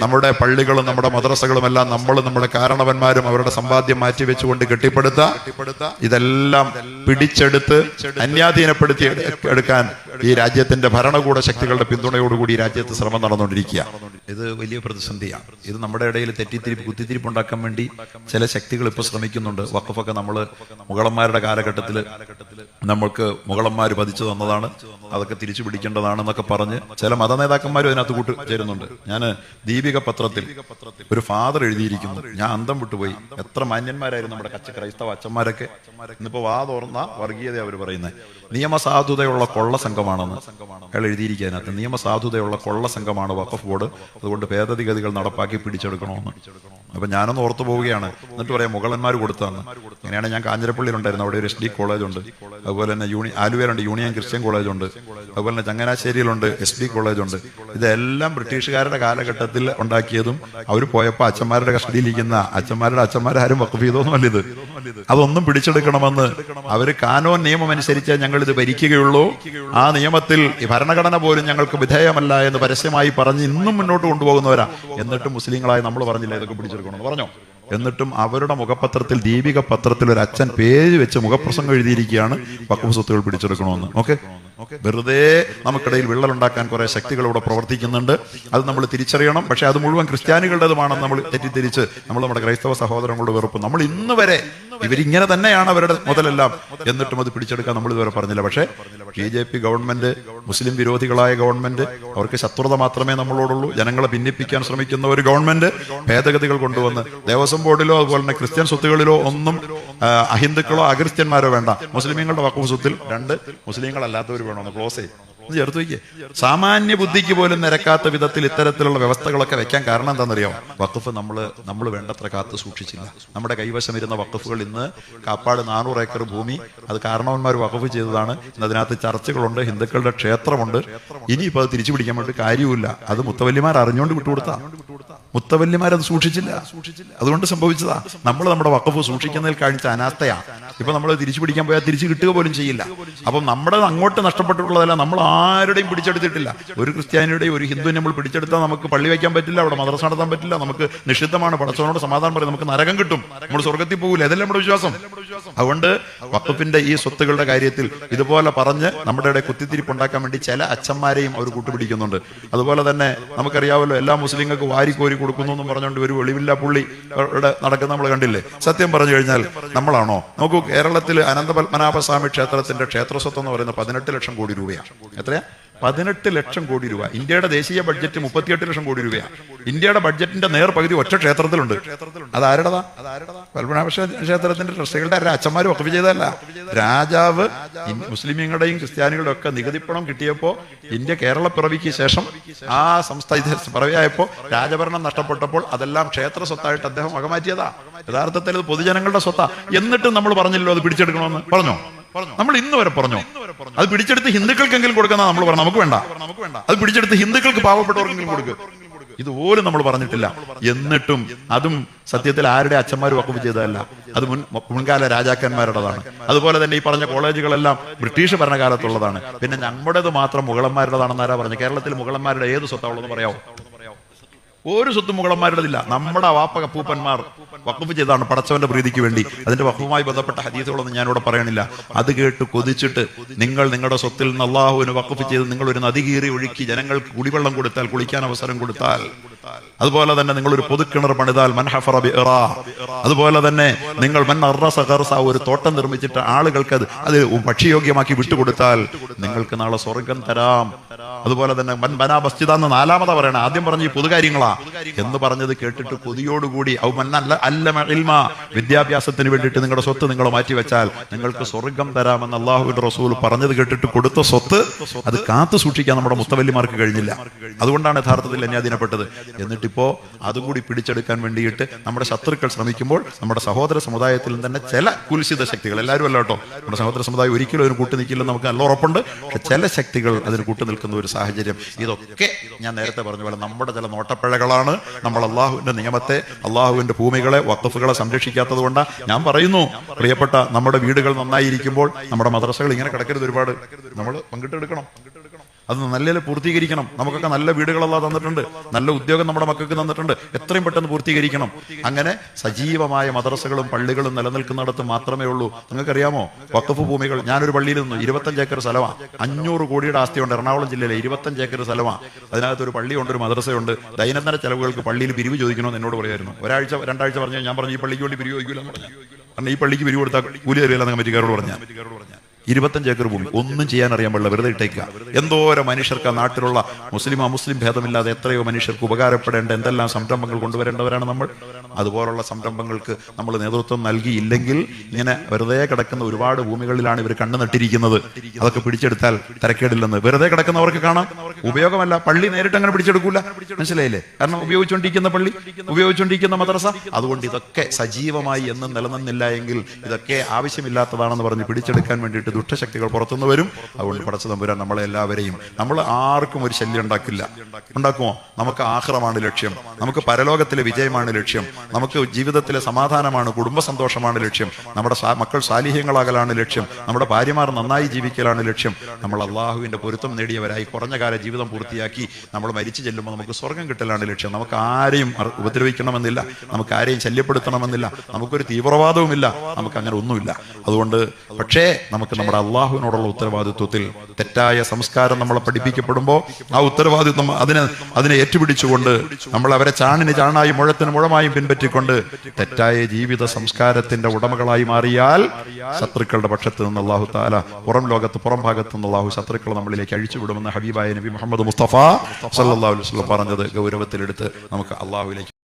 നമ്മുടെ പള്ളികളും നമ്മുടെ മദ്രസകളും എല്ലാം നമ്മൾ നമ്മുടെ കാരണവന്മാരും അവരുടെ സമ്പാദ്യം മാറ്റി വെച്ചുകൊണ്ട് കെട്ടിപ്പടുത്ത ഇതെല്ലാം പിടിച്ചെടുത്ത് അന്യാധീനപ്പെടുത്തി എടുക്കാൻ ഈ രാജ്യത്തിന്റെ ഭരണകൂട ശക്തികളുടെ പിന്തുണയോടുകൂടി രാജ്യത്ത് ശ്രമം നടന്നുകൊണ്ടിരിക്കുക. ഇത് വലിയ പ്രതിസന്ധിയാണ് ഇത് നമ്മുടെ ഇടയിൽ തെറ്റിത്തിരിപ്പ് കുത്തിത്തിരിപ്പ് ഉണ്ടാക്കാൻ വേണ്ടി ചില ശക്തികൾ ഇപ്പോൾ ശ്രമിക്കുന്നുണ്ട്. വഖഫൊക്കെ നമ്മൾ മുഗളന്മാരുടെ കാലഘട്ടത്തിൽ നമ്മൾക്ക് മുഗളന്മാർ പതിച്ചു തന്നതാണ്. അതൊക്കെ തിരിച്ചു പിടിക്കേണ്ടതാണെന്നൊക്കെ പറഞ്ഞ് ചില മത നേതാക്കന്മാരും അതിനകത്ത് കൂട്ട് ചേരുന്നുണ്ട്. ഞാൻ ദീപിക പത്രത്തിൽ ഒരു ഫാദർ എഴുതിയിരിക്കുന്നു. ഞാൻ അന്തം വിട്ടുപോയി. എത്ര മാന്യന്മാരായിരുന്നു നമ്മുടെ കച്ച ക്രൈസ്തവ അച്ഛന്മാരൊക്കെ. ഇന്നിപ്പോ വാ തോർന്ന വർഗീയത അവർ പറയുന്നത്. നിയമസാധുതയുള്ള കൊള്ള സംഘമാണെന്ന് അയാൾ എഴുതിയിരിക്കുക നിയമസാധുതയുള്ള കൊള്ള സംഘമാണ് വഖഫ് ബോർഡ്. അതുകൊണ്ട് ഭേദഗതികൾ നടപ്പാക്കി പിടിച്ചെടുക്കണമെന്ന്. അപ്പൊ ഞാനൊന്ന് ഓർത്തു പോവുകയാണ്. എന്നിട്ട് പറയാം മുഗളന്മാർ കൊടുത്തതെന്ന് അങ്ങനെയാണ് ഞാൻ കാഞ്ഞിരപ്പള്ളിയിലുണ്ടായിരുന്നു അവിടെ ഒരു എസ് ഡി കോളേജ് ഉണ്ട്. അതുപോലെ തന്നെ യൂണി ആലുവയിലുണ്ട് യൂണിയൻ ക്രിസ്ത്യൻ കോളേജ് ഉണ്ട്. അതുപോലെ തന്നെ ചങ്ങനാശ്ശേരിയിലുണ്ട്. എസ് ഡി കോളേജ് ഉണ്ട്. ഇതെല്ലാം ബ്രിട്ടീഷുകാരുടെ കാലഘട്ടത്തിൽ ഉണ്ടാക്കിയതും അവർ പോയപ്പോൾ അച്ഛന്മാരുടെ കസ്റ്റഡിയിലിരിക്കുന്ന അച്ഛന്മാരുടെ അച്ഛന്മാരാരും വക്കഫ് ചെയ്തോന്നും ഇത്. അതൊന്നും പിടിച്ചെടുക്കണമെന്ന് അവർ കാനോൻ നിയമം അനുസരിച്ച് ഞങ്ങൾ ഇത് ഭരിക്കുകയുള്ളൂ. ആ നിയമത്തിൽ ഭരണഘടന പോലും ഞങ്ങൾക്ക് വിധേയമല്ല എന്ന് പരസ്യമായി പറഞ്ഞ് ഇന്നും മുന്നോട്ട് കൊണ്ടുപോകുന്നവരാ. എന്നിട്ട് മുസ്ലിങ്ങളായി നമ്മൾ പറഞ്ഞില്ല ഇതൊക്കെ പിടിച്ചെടുക്കണമെന്ന്. പറഞ്ഞോ? എന്നിട്ടും അവരുടെ മുഖപത്രത്തിൽ ദീപിക പത്രത്തിൽ ഒരു അച്ഛൻ പേര് വെച്ച് മുഖപ്രസംഗം എഴുതിയിരിക്കുകയാണ്. വഖഫ് സ്വത്തുകൾ പിടിച്ചെടുക്കണമെന്ന്. ഓക്കെ? വെറുതെ നമുക്കിടയിൽ വിള്ളലുണ്ടാക്കാൻ കുറെ ശക്തികൾ ഇവിടെ പ്രവർത്തിക്കുന്നുണ്ട്. അത് നമ്മൾ തിരിച്ചറിയണം. പക്ഷെ അത് മുഴുവൻ ക്രിസ്ത്യാനികളുടേതുമാണെന്ന് നമ്മൾ തെറ്റിദ്ധരിച്ച് നമ്മൾ നമ്മുടെ ക്രൈസ്തവ സഹോദരങ്ങളുടെ വെറുപ്പ്. നമ്മൾ ഇന്ന് വരെ ഇവരിങ്ങനെ തന്നെയാണ് അവരുടെ മുതലെല്ലാം. എന്നിട്ടും അത് പിടിച്ചെടുക്കാൻ നമ്മൾ ഇതുവരെ പറഞ്ഞില്ല. പക്ഷേ ബി ജെ പി ഗവൺമെന്റ് മുസ്ലിം വിരോധികളായ ഗവൺമെന്റ് അവർക്ക് ശത്രുത മാത്രമേ നമ്മളോടുള്ളൂ. ജനങ്ങളെ ഭിന്നിപ്പിക്കാൻ ശ്രമിക്കുന്ന ഒരു ഗവൺമെന്റ് ഭേദഗതികൾ കൊണ്ടുവന്ന് ദേവസ്വം ബോർഡിലോ അതുപോലെ തന്നെ ക്രിസ്ത്യൻ സ്വത്തുകളിലോ ഒന്നും അഹിന്ദുക്കളോ അക്രിസ്ത്യന്മാരോ വേണ്ട. മുസ്ലിമീങ്ങളുടെ വക്കുഫ് സ്വത്തിൽ രണ്ട് മുസ്ലിങ്ങളല്ലാത്തവർ വേണമെന്ന് ക്ലോസ് ചെയ്യും. ചേർത്ത് വയ്ക്കേ. സാമാന്യ ബുദ്ധിക്ക് പോലും നിരക്കാത്ത വിധത്തിൽ ഇത്തരത്തിലുള്ള വ്യവസ്ഥകളൊക്കെ വെക്കാൻ കാരണം എന്താണെന്നറിയോ? വഖഫ് നമ്മൾ നമ്മൾ വേണ്ടത്ര കാത്തു സൂക്ഷിച്ചില്ല. നമ്മുടെ കൈവശം ഇരുന്ന വഖഫുകൾ ഇന്ന് കാപ്പാട് നാനൂറ് ഏക്കർ ഭൂമി അത് കാരണവന്മാർ വഖഫ് ചെയ്തതാണ്. അതിനകത്ത് ചർച്ചകളുണ്ട് ഹിന്ദുക്കളുടെ ക്ഷേത്രമുണ്ട്. ഇനിയിപ്പോൾ അത് തിരിച്ചു പിടിക്കാൻ വേണ്ടി കാര്യവുമില്ല. അത് മുത്തവല്ലിമാർ അറിഞ്ഞുകൊണ്ട് വിട്ടുകൊടുത്താ. മുത്തവല്ലിമാരത് സൂക്ഷിച്ചില്ല. അതുകൊണ്ട് സംഭവിച്ചതാ. നമ്മൾ നമ്മുടെ വഖഫ് സൂക്ഷിക്കുന്നതിൽ കാണിച്ച അനാസ്ഥയാ. ഇപ്പൊ നമ്മൾ തിരിച്ചു പിടിക്കാൻ പോയാൽ തിരിച്ചു കിട്ടുക പോലും ചെയ്യില്ല. അപ്പം നമ്മുടെ അങ്ങോട്ട് നഷ്ടപ്പെട്ടിട്ടുള്ളതല്ല നമ്മൾ ആരുടെയും പിടിച്ചെടുത്തിട്ടില്ല. ഒരു ക്രിസ്ത്യാനിയുടെയും ഒരു ഹിന്ദുവിനെ നമ്മൾ പിടിച്ചെടുത്താൽ നമുക്ക് പള്ളി വയ്ക്കാൻ പറ്റില്ല അവിടെ മദ്രസ നടത്താൻ പറ്റില്ല നമുക്ക് നിഷിദ്ധമാണ്. പടച്ചവനോട് സമാധാനം പറയും നമുക്ക് നരകം കിട്ടും. നമ്മൾ സ്വർഗത്തിൽ പോകില്ല ഇതല്ലേ നമ്മുടെ വിശ്വാസം? അതുകൊണ്ട് വകുപ്പിന്റെ ഈ സ്വത്തുകളുടെ കാര്യത്തിൽ ഇതുപോലെ പറഞ്ഞ് നമ്മുടെ ഇടയിൽ കുത്തിത്തിരിപ്പ് ഉണ്ടാക്കാൻ വേണ്ടി ചില അച്ഛന്മാരെയും അവർ കൂട്ടുപിടിക്കുന്നുണ്ട്. അതുപോലെ തന്നെ നമുക്കറിയാമല്ലോ എല്ലാ മുസ്ലിങ്ങൾക്ക് വാരിക്കോരി കൊടുക്കുന്നു എന്ന് പറഞ്ഞുകൊണ്ട് ഒരു ഒളിവില്ല പുള്ളി ഇവിടെ നടക്കുന്ന നമ്മൾ കണ്ടില്ലേ? സത്യം പറഞ്ഞു കഴിഞ്ഞാൽ നമ്മളാണോ? നോക്കൂ കേരളത്തിൽ അനന്തപത്മനാഭസ്വാമി ക്ഷേത്രത്തിന്റെ ക്ഷേത്രസ്വത്ത് എന്ന് പറയുന്നത് പതിനെട്ട് ലക്ഷം കോടി രൂപയാണ്. എത്രയാ? പതിനെട്ട് ലക്ഷം കോടി രൂപ. ഇന്ത്യയുടെ ദേശീയ ബഡ്ജറ്റ് മുപ്പത്തിയെട്ട് ലക്ഷം കോടി രൂപയാണ് ഇന്ത്യയുടെ ബഡ്ജറ്റിന്റെ നേർ പകുതി ഒറ്റ ക്ഷേത്രത്തിലുണ്ട്. അത് ആരുടേതാ? പത്മനാഭ ക്ഷേ- ക്ഷേത്രത്തിന്റെ ട്രസ്റ്റികളുടെ ആരുടെ? അച്ഛന്മാർ വക്കഫ് ചെയ്തതല്ല രാജാവ് മുസ്ലിമീങ്ങളുടെയും ക്രിസ്ത്യാനികളുടെയും ഒക്കെ നികുതിപ്പണം കിട്ടിയപ്പോ ഇന്ത്യ കേരള പിറവിക്ക് ശേഷം ആ സംസ്ഥാന പിറവിയായപ്പോ രാജഭരണം നഷ്ടപ്പെട്ടപ്പോൾ അതെല്ലാം ക്ഷേത്ര സ്വത്തായിട്ട് അദ്ദേഹം വകമാറ്റിയതാ. യഥാർത്ഥത്തിൽ അത് പൊതുജനങ്ങളുടെ സ്വത്താ. എന്നിട്ടും നമ്മൾ പറഞ്ഞില്ലോ അത് പിടിച്ചെടുക്കണമെന്ന്. പറഞ്ഞോ? നമ്മൾ ഇന്ന് വരെ പറഞ്ഞു? അത് പിടിച്ചെടുത്ത് ഹിന്ദുക്കൾക്കെങ്കിലും കൊടുക്കുന്ന നമ്മൾ പറഞ്ഞു നമുക്ക് വേണ്ട. അത് പിടിച്ചെടുത്ത് ഹിന്ദുക്കൾക്ക് പാവപ്പെട്ടവർക്കെങ്കിലും കൊടുക്കുക ഇതുപോലും നമ്മൾ പറഞ്ഞിട്ടില്ല. എന്നിട്ടും അതും സത്യത്തിൽ ആരുടെ അച്ഛന്മാർ വക്കഫ് ചെയ്തതല്ല. അത് മുൻ മുൻകാല രാജാക്കന്മാരുടേതാണ്. അതുപോലെ തന്നെ ഈ പറഞ്ഞ കോളേജുകളെല്ലാം ബ്രിട്ടീഷ് ഭരണകാലത്തുള്ളതാണ്. പിന്നെ നമ്മുടേത് മാത്രം മുഗളന്മാരുടേതാണെന്ന് ആരാ പറഞ്ഞു കേരളത്തിൽ മുഗളന്മാരുടെ ഏത് സ്വത്താവുള്ളതെന്ന് പറയാമോ ഒരു സ്വത്തും മുഗളന്മാരുടേതില്ല. നമ്മുടെ വാപ്പക കപ്പൂപ്പന്മാർ വഖഫ് ചെയ്താണ് പടച്ചവന്റെ പ്രീതിക്ക് വേണ്ടി. അതിന്റെ വഖഫുമായി ബന്ധപ്പെട്ട ഹദീസുകളൊന്നും ഞാനിവിടെ പറയണില്ല. അത് കേട്ട് കൊതിച്ചിട്ട് നിങ്ങൾ നിങ്ങളുടെ സ്വത്തിൽ നിന്ന് അള്ളാഹുവിന് വഖഫ് ചെയ്ത് നിങ്ങൾ ഒരു നദി കീറി ഒഴുക്കി ജനങ്ങൾക്ക് കുടിവെള്ളം കൊടുത്താൽ കുളിക്കാൻ അവസരം കൊടുത്താൽ അതുപോലെ തന്നെ നിങ്ങൾ ഒരു പൊതുക്കിണർ പണിതാൽ മൻഹഫറ. അതുപോലെ തന്നെ നിങ്ങൾ ഒരു തോട്ടം നിർമ്മിച്ചിട്ട് ആളുകൾക്ക് അത് അത് ഭക്ഷ്യയോഗ്യമാക്കി വിട്ടുകൊടുത്താൽ നിങ്ങൾക്ക് നാളെ സ്വർഗം തരാം. അതുപോലെ തന്നെ മൻ ബനാ ബസ്ജിദ എന്ന് നാലാമതാ പറയണ. ആദ്യം പറഞ്ഞ ഈ പൊതുകാര്യങ്ങളാ. എന്ന് പറഞ്ഞത് കേട്ടിട്ട് കൊതിയോടുകൂടി ഔ മന്നല്ല അല്ല ഇൽമ. വിദ്യാഭ്യാസത്തിന് വേണ്ടിയിട്ട് നിങ്ങളുടെ സ്വത്ത് നിങ്ങൾ മാറ്റി വെച്ചാൽ നിങ്ങൾക്ക് സ്വർഗം തരാമെന്ന് അള്ളാഹുവിന്റെ റസൂൽ പറഞ്ഞത് കേട്ടിട്ട് കൊടുത്ത സ്വത്ത് അത് കാത്തു സൂക്ഷിക്കാൻ നമ്മുടെ മുത്തവല്ലിമാർക്ക് കഴിഞ്ഞില്ല. അതുകൊണ്ടാണ് യഥാർത്ഥത്തിൽ അന്യാധീനപ്പെട്ടത്. എന്നിട്ടിപ്പോ അതും കൂടി പിടിച്ചെടുക്കാൻ വേണ്ടിയിട്ട് നമ്മുടെ ശത്രുക്കൾ ശ്രമിക്കുമ്പോൾ നമ്മുടെ സഹോദര സമുദായത്തിൽ തന്നെ ചില കുൽസിത ശക്തികൾ എല്ലാവരും അല്ല കേട്ടോ. നമ്മുടെ സഹോദര സമുദായം ഒരിക്കലും അതിന് കൂട്ടു നിൽക്കില്ലെന്ന് നമുക്ക് നല്ല ഉറപ്പുണ്ട്. പക്ഷെ ചില ശക്തികൾ അതിന് കൂട്ടു നിൽക്കുന്ന ഒരു സാഹചര്യം. ഇതൊക്കെ ഞാൻ നേരത്തെ പറഞ്ഞ പോലെ നമ്മുടെ ചില നോട്ടപ്പിഴകളാണ്. നമ്മൾ അള്ളാഹുവിന്റെ നിയമത്തെ അള്ളാഹുവിന്റെ ഭൂമികളെ വക്കഫുകളെ സംരക്ഷിക്കാത്തത് കൊണ്ടാണ് ഞാൻ പറയുന്നു. പ്രിയപ്പെട്ട നമ്മുടെ വീടുകൾ നന്നായിരിക്കുമ്പോൾ നമ്മുടെ മദ്രസകൾ ഇങ്ങനെ കിടക്കരുത് ഒരുപാട്. നമ്മൾ പങ്കിട്ടെടുക്കണം. അത് നല്ല പൂർത്തീകരിക്കണം. നമുക്കൊക്കെ നല്ല വീടുകളെല്ലാം തന്നിട്ടുണ്ട്. നല്ല ഉദ്യോഗം നമ്മുടെ മക്കൾക്ക് തന്നിട്ടുണ്ട്. എത്രയും പെട്ടെന്ന് പൂർത്തീകരിക്കണം. അങ്ങനെ സജീവമായ മദ്രസകളും പള്ളികളും നിലനിൽക്കുന്നിടത്ത് മാത്രമേ ഉള്ളൂ. നിങ്ങൾക്കറിയാമോ? വക്കഫ് ഭൂമികൾ ഞാനൊരു പള്ളിയിൽ നിന്നു. ഇരുപത്തഞ്ച് ഏക്കർ സ്ഥലമാണ് അഞ്ഞൂറ് കോടിയുടെ ആസ്തിയുണ്ട് എറണാകുളം ജില്ലയിലെ. ഇരുപത്തഞ്ച് ഏക്കർ സ്ഥലമാണ് അതിനകത്ത് ഒരു പള്ളിയുണ്ട് ഒരു മദ്രസയുണ്ട്. ദൈനംദിന ചെലവുകൾക്ക് പള്ളിയിൽ പിരിവ് ചോദിക്കണമെന്ന് എന്നോട് പറയായിരുന്നു. ഒരാഴ്ച രണ്ടാഴ്ച പറഞ്ഞു ഞാൻ പറഞ്ഞു ഈ പള്ളിക്ക് വേണ്ടി പിരിവ് ചോദിക്കില്ല എന്ന് പറഞ്ഞു. കാരണം ഈ പള്ളിക്ക് പിരിവ് കൊടുത്താൽ കൂലി തരില്ല കമ്മിറ്റിക്കാരോട് പറഞ്ഞാൽ ഇരുപത്തഞ്ച് ഏക്കർ ഭൂമി. ഒന്നും ചെയ്യാൻ അറിയാൻ പാടില്ല വെറുതെ ഇട്ടേക്കുക. എന്തോരം മനുഷ്യർക്ക് ആ നാട്ടിലുള്ള മുസ്ലിം അമുസ്ലിം ഭേദമില്ലാതെ എത്രയോ മനുഷ്യർക്ക് ഉപകാരപ്പെടേണ്ട എന്തെല്ലാം സംരംഭങ്ങൾ കൊണ്ടുവരേണ്ടവരാണ് നമ്മൾ. അതുപോലുള്ള സംരംഭങ്ങൾക്ക് നമ്മൾ നേതൃത്വം നൽകിയില്ലെങ്കിൽ ഇങ്ങനെ വെറുതെ കിടക്കുന്ന ഒരുപാട് ഭൂമികളിലാണ് ഇവർ കണ്ണു നട്ടിരിക്കുന്നത്. അതൊക്കെ പിടിച്ചെടുത്താൽ തരക്കേടില്ലെന്ന്. വെറുതെ കിടക്കുന്നവർക്ക് കാണാം. ഉപയോഗമല്ല പള്ളി നേരിട്ട് അങ്ങനെ പിടിച്ചെടുക്കൂല. മനസ്സിലായില്ലേ? കാരണം ഉപയോഗിച്ചുകൊണ്ടിരിക്കുന്ന പള്ളി ഉപയോഗിച്ചുകൊണ്ടിരിക്കുന്ന മദ്രസ. അതുകൊണ്ട് ഇതൊക്കെ സജീവമായി എന്നും നിലനിന്നില്ല എങ്കിൽ ഇതൊക്കെ ആവശ്യമില്ലാത്തതാണെന്ന് പറഞ്ഞ് പിടിച്ചെടുക്കാൻ വേണ്ടിയിട്ട് ദുഷ്ടശക്തികൾ പുറത്തുനിന്ന് വരും. അതുകൊണ്ട് പടച്ച തമ്പുരാൻ നമ്മളെ എല്ലാവരെയും നമ്മൾ ആർക്കും ഒരു ശല്യം ഉണ്ടാക്കില്ല. ഉണ്ടാക്കുമോ? നമുക്ക് ആഹ്റമാണ് ലക്ഷ്യം. നമുക്ക് പരലോകത്തിലെ വിജയമാണ് ലക്ഷ്യം. നമുക്ക് ജീവിതത്തിലെ സമാധാനമാണ് കുടുംബ സന്തോഷമാണ് ലക്ഷ്യം. നമ്മുടെ മക്കൾ സാലിഹ്യങ്ങളാകലാണ് ലക്ഷ്യം. നമ്മുടെ ഭാര്യമാർ നന്നായി ജീവിക്കലാണ് ലക്ഷ്യം. നമ്മൾ അള്ളാഹുവിന്റെ പൊരുത്തം നേടിയവരായി കുറഞ്ഞ കാല ജീവിതം പൂർത്തിയാക്കി നമ്മൾ മരിച്ചു ചെല്ലുമ്പോൾ നമുക്ക് സ്വർഗം കിട്ടലാണ് ലക്ഷ്യം. നമുക്ക് ആരെയും ഉപദ്രവിക്കണമെന്നില്ല. നമുക്ക് ആരെയും ശല്യപ്പെടുത്തണമെന്നില്ല. നമുക്കൊരു തീവ്രവാദവുമില്ല. നമുക്ക് അങ്ങനെ ഒന്നുമില്ല. അതുകൊണ്ട് പക്ഷേ നമുക്ക് നമ്മുടെ അള്ളാഹുവിനോടുള്ള ഉത്തരവാദിത്വത്തിൽ തെറ്റായ സംസ്കാരം നമ്മളെ പഠിപ്പിക്കപ്പെടുമ്പോൾ ആ ഉത്തരവാദിത്വം അതിനെ അതിനെ ഏറ്റുപിടിച്ചുകൊണ്ട് നമ്മൾ അവരെ ചാണിന് ചാണായും മുഴത്തിന് മുഴമായും പിൻപറ്റിക്കൊണ്ട് തെറ്റായ ജീവിത സംസ്കാരത്തിന്റെ ഉടമകളായി മാറിയാൽ ശത്രുക്കളുടെ പക്ഷത്ത് നിന്ന് അള്ളാഹു താല പുറം ലോകത്ത് പുറം ഭാഗത്ത് നിന്ന് അള്ളാഹു ശത്രുക്കളെ നമ്മളിലേക്ക് അഴിച്ചുവിടുമെന്ന് ഹബീബായ നബി മുഹമ്മദ് മുസ്തഫ വസല്ലം പറഞ്ഞത് ഗൗരവത്തിലെടുത്ത് നമുക്ക് അള്ളാഹുവിലേക്ക്